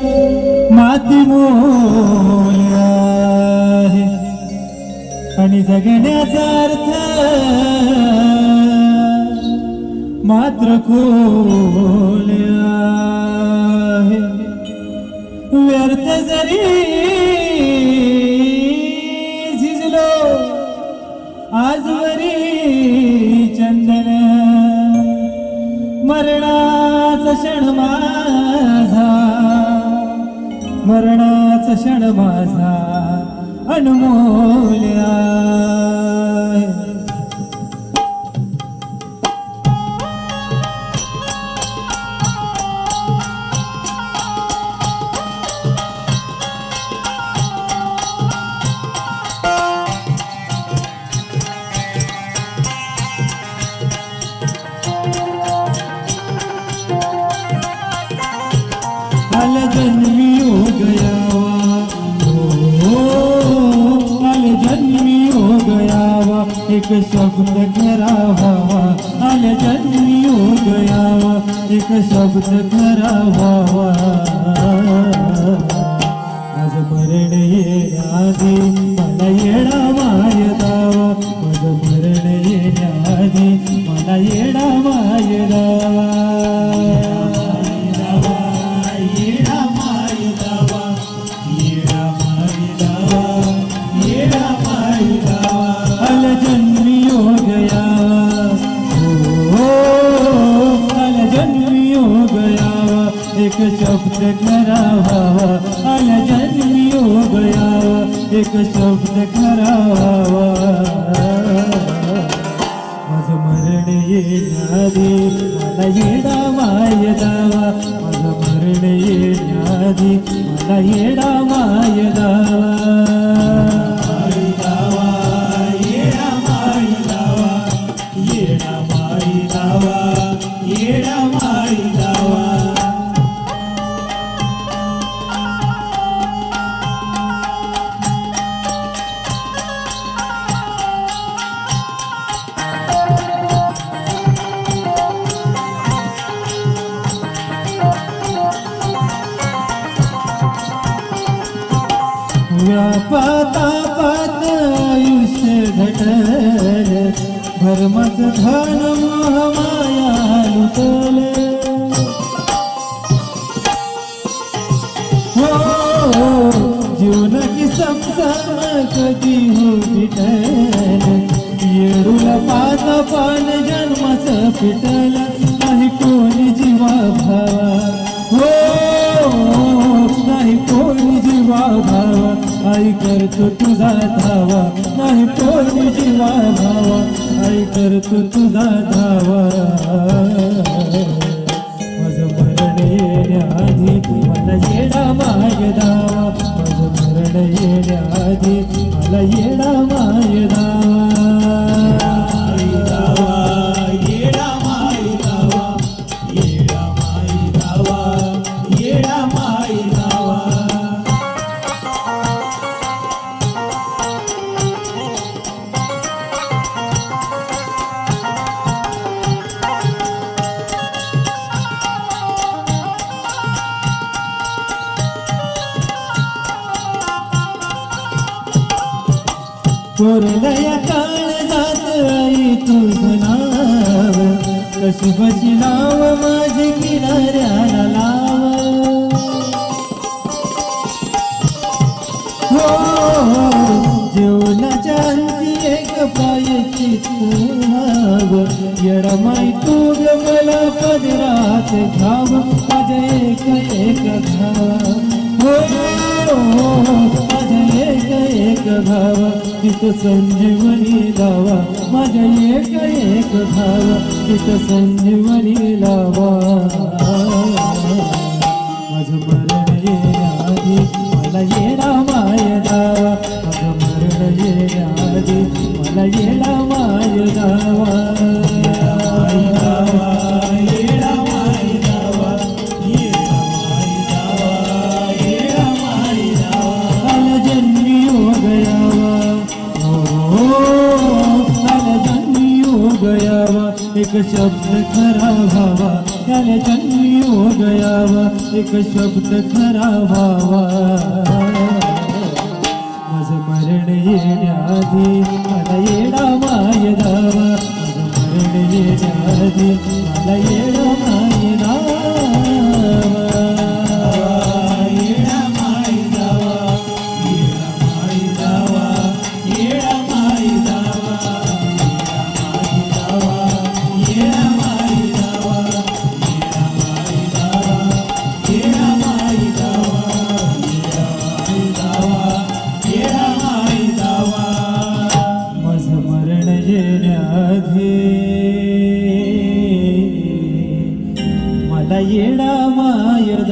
माती मोल आहे आणि जगण्याचा अर्थ मात्र खोल आहे व्यर्थ जरी झिजलो आजवरी चंदन मरणाचा क्षण माझा मरणाचा क्षण माझा अनमोल्या. एक शब्द करावा आल्या आल जन्मी हो गयावा एक शब्द करावा व्हावा. आज मरण येण्याआधी मला येडा माय दावा माझं मरण येण्याआधी मला येडा माय दावा शब्द करावा आया जन्मी हो गया एक शब्द करावा. माझं मरण येणारी मला येडा माय दावा माझं मरण येणारी मला येडा माय दावा व्यापातापात आयुष्य घटल. धर्मच धन मोह माया लुटल हो जीवनाची संसार कधी हो विठल येडूला पाच पान जन्मच पिटल. नाही कोणी जीवा भावा हो, हो, हो नाही कोणी जीवा भावा आई करतो तुझा धावा. नाही कोणी जीवा भावा आई करतो तुझा धावा. माझं मरण चोरलया काळ जात आई तुझं नाव. कशी बशी नाव माझे किनाऱ्याला लाव. हो जेवणाच्या अंती एक पायाची नाव येडमाई तू ग मला पदरात घाव माझ्या एक एक घाव. हो, हो, हो माझ्या एक एक भाव तिथं संजीवनी लावा. माझ्या एक एक भाव तिथं संजीवनी लावा. माझं मरण येण्याआधी मला येडा माय दावा माझं मरण येण्याआधी मला ये माय दावा गयावा एक शब्द खरा व्हावा त्याने जन्मी हो गयावा एक शब्द खरा व्हावा माझं मरण येण्याआधी मला येणा माय दावा माझं मरण येण्याआधी मला ये